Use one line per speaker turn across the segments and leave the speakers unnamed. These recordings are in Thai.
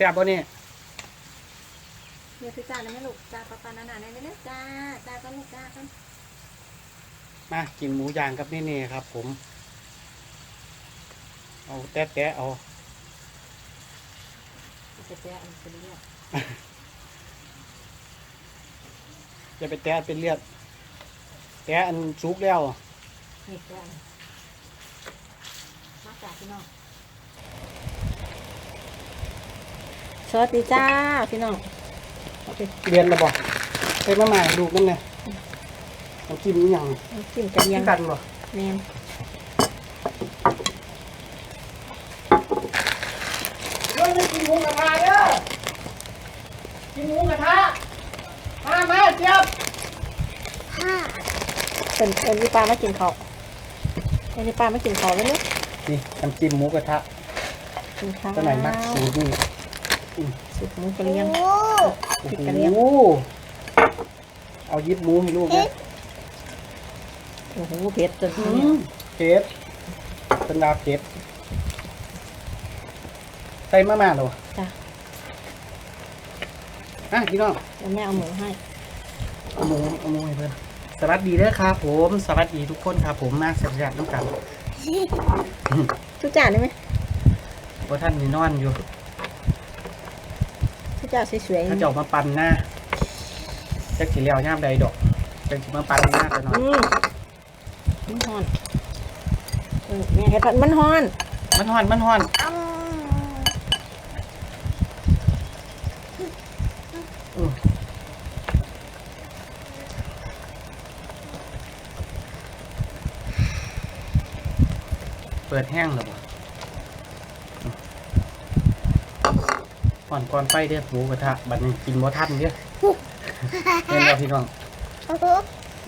แซ่บบ่เนี่ย
เดี๋ยวพี่จ้าได้ไหมลูกจ้าปลาปลาหนาๆได้ไหมเนี่ยจ้าจ้าก็ลูกจ้ากัน
มากินหมูย่างกับนี่นี่ครับ ผม เอาแตะแตะเอา
จะแจ้อันเป็นเรื่อง
อย่าไปแตะเป็นเลือดแตะอันสุกแล้ว
นี่แจ้มาจากพี่น้อง สวัสดีจ้าพี่น้อง
เรียนแล้วบ่ใส่มาม่าดูกันเนี่ยน้ำจิ้มอหย่าง
น้ำจิ้มกระเทีย
ที่
ม
กันบ่
แมน
เฮ้ยกินหมูกระทะเด้อกินหมูกระทะมามาเจี๊ยบ
เป็นเอ็นนี่ปลามากินเขาวเอ็นนี่ปลามากินเขาวแล้วเนี่ย
นี่น้ำจิ้มหมูกระทะ
กินข้าว
ตัวไหนมักสูตรนี่
สุดหมูกระเลียง
โอ้
พริกกระเทียม
โหเอายิบหมูให้ลูกนะ
โอ้โหเผ็ดจน
อื
เนี่ย
มเผ็ดเป็นดาเผ็ดใส่มาม่าเหรอ
จ้ะ
อะพี่น้อง
เดี๋ยวแม่เอาหมูให้
เอาหมูเอาหมูให้เพื่อนสวัสดีเด้อครับผมสวัสดีทุกคนครับผมมาแซ่บๆน้ำกัน
ทุกจานได้ไหม
ว่าท่านนี่นอนอยู่
ทุกจานสวยๆ
ถ้าจะออกมาปั่นหน้าจะกี่เลี้ยวย่ามใดดอกจะกี่มาปั่นหน้ากันหน่อย
อืมมันฮอนเออแม่เห็ดผัดมันฮอน
มันห่อนมันห่อนอืมเปิดแห้งแล้ว ก่อนก่อนไฟเด้อหมูกระทะบัดนี้กินบ่ทันเด้อเห็นบ่พี่น้อง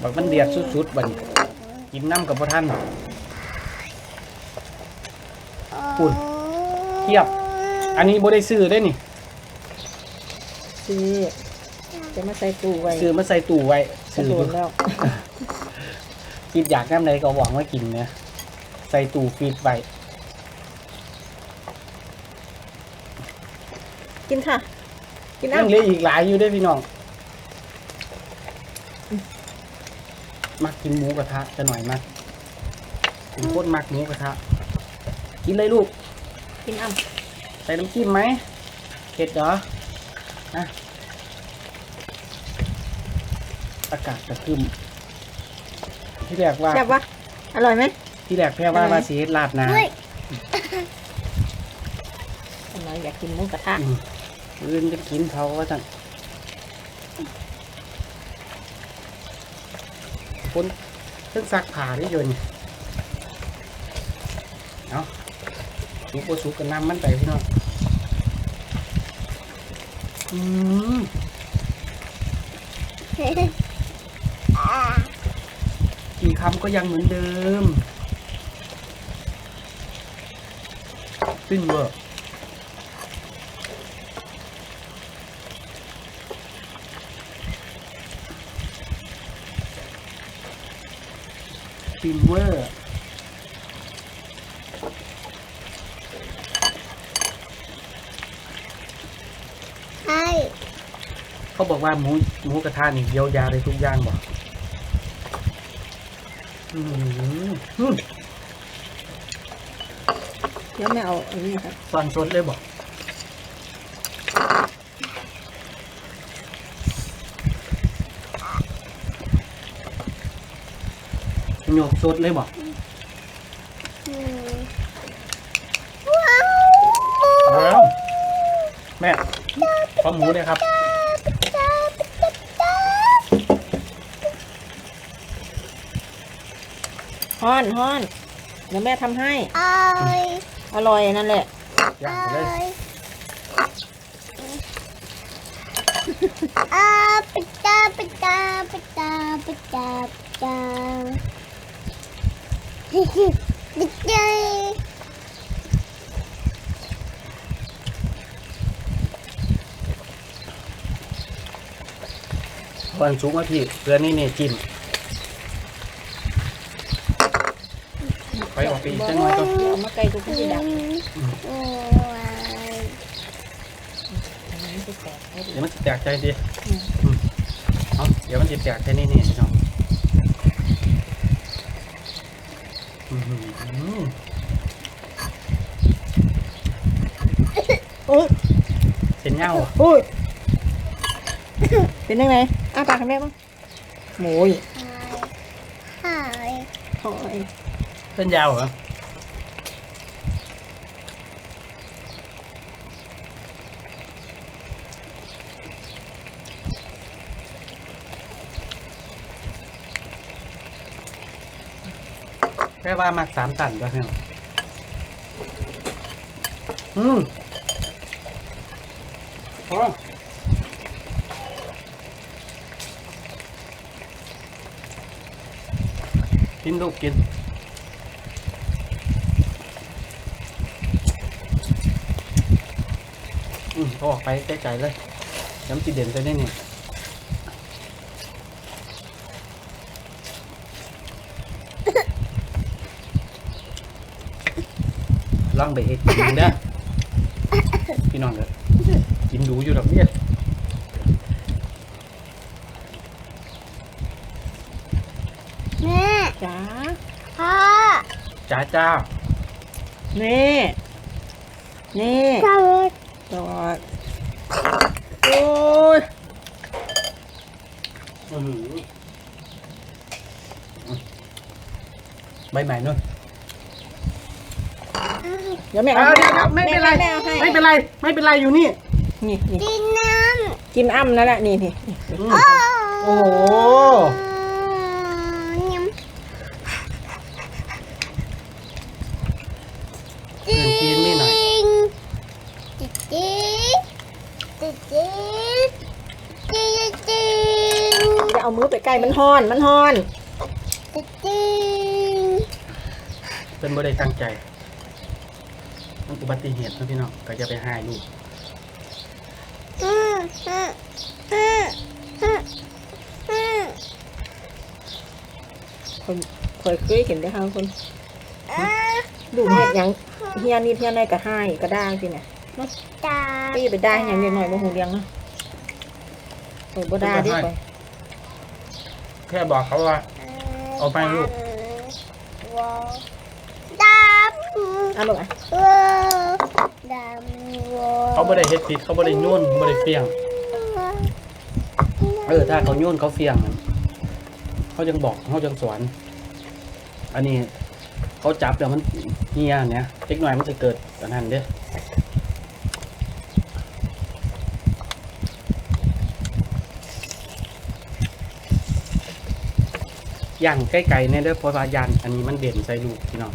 บักมันเดือดสุดๆบัดนี้กินน้ำกับบ่ทันปุ่นเทียบ อันนี้บ่ได้ซื้อได้นี่
ซื้อจะมาใส่ตู้ไว้
ซื้อมาใส่ตู้ไว้
กระ
ซื้อ
โดดแล้ว
คิดอยากน้ำใดก็หวังว่ากินเนี่ยใส่ตู้ฟีดไว้
กินค่ะ กิน
ยังเหลืออีกหลายอยู่เด้วยพี่น้อง มักกินหมูกระทะจะหน่อยมากเป็นโคตรมักหมูกระทะ กินเลยลูก
กินอ้ำ
ใส่น้ำจิ้มไหมเผ็ดเหรอนะอากาศจะขึ้นที่แรกว่า
แซ่บวะอร่อยไหม
ที่แรกแพ่ว่า
อะไร
ว่าสีลาดนา
อร่อยอยากกินหมูกระทะ
อืม อื่นจะกินเขาว่าจังคนเพิ่งซักผ้าได้ยนเอาสุกบ่สุกกันน้ำมันไปพี่น้องอืมกี่คำก็ยังเหมือนเดิม ขึ้นเวอร์ ฟินเวอร์
ใช่
เขาบอกว่าหมูหมูกระทะนี่เยียวยาได้ทุกอย่างบอกอืมอืม
เดี๋ยวแม่เอาอันนี้ครับ
ตอนสดเลยบอก โยกสดเลยบอก
อืมว้าว
เอาแม่ขอหมูเลยครับ
ฮ้อนฮ้อนเดี๋ยวแม่ทำให้
อร่อย
อร่อยนั่นแหละ
ย่างไปเลย
อ่าปิดตาปิดตาปิดตาปิดตาปิดตา ฮิฮิปิดใจ
วันสูงมาพี่เพื่อนนี่เนี่ยจิ้มไปออกไปอีกจังหน่อยก็
เดี๋ยวเอามาไกลกูก็จะดับ
โอ้ย
มันจะแตกให้ดี
เดี๋ยวมันจะแตกใจดิ
อืม
อืมเอาเดี๋ยวมันจะแตกใจนี่นี่พี่น้องอื้อหือ
โอ้ย
เป็นเงาอะ
โอ้ยเป็นยังไงอ้าปากให้แม่บ้างโมย
หาย
โอ้ย
เป็นยาวเหรอ แค่ว่ามาสามตันก็เพียงอืมโอ้กินลูกกินอืมเขาออกไปใกล้ๆเลยน้ำจีเด่นจะได้เนี่ย ล่องไปเฮ็ดกินเด้อพี่น้องเด้อกินดูอยู่ดอกเนี่ย
แม่
จ้า
พ่อ
จ้าจ้า
เน่เน่
สวัส
จอดโอ้ย
อื้อหือใบใหม่นู่น
เดี๋ยวแม่
เอา
เอา
เดี๋ยวครับไม่เป็นไร
แม่เอาให้
ไม่เป็นไรไม่เป็นไรอยู่นี่
นี่นี่
กินน้
กินอ้ำนั่นแหละนี่นี่นี่
อืมำโอ้โห
ยำ
เพื่อนกินนี่หน่อย
จิ๊ดจิ๊ดจิ๊ดจิ๊ดจิ๊ดจิ๊ด
จะเอามือไปใกล้มันฮ้อนมันฮ้อน
จิ๊ดจิ๊ด
เป็นบ่ได้ตั้งใจ มันอุบัติเหตุนะพี่น้องก็จะไปหายลูก
อืมอืมอืมอืมอืม
คนเคยเคยเห็นได้อค่ะคน
อ่า
ดูเห็ดหยังเฮียนี่เฮียในกระห้ายกระด้างสิเนี่ย
ตา
พี่ไปได้หยังเล็กน้อยบ่หูเลี้ยงเนาะโอ้ยบ่ได้ดิไป
แค่บอกเขาว่าเอาไปลูก
ว้าวดำ
เอาลูกอะ
ว้าวดำว้าว
เขาบ่ได้เฮ็ดผิดเขาบ่ได้โยนบ่ได้เฟี้ยง เออถ้าเขาโยนเขาเฟี้ยงนั่นเขายังบอกเขายังสอน อันนี้ เขาจับแล้วมันเฮียเนี่ยเล็กหน่อยมันจะเกิดอันนั้นเด้ย่างใกล้ๆเนี่ยเด้อเพราะว่าย่านอันนี้มันเด่นใส่ลูกพี่น้อง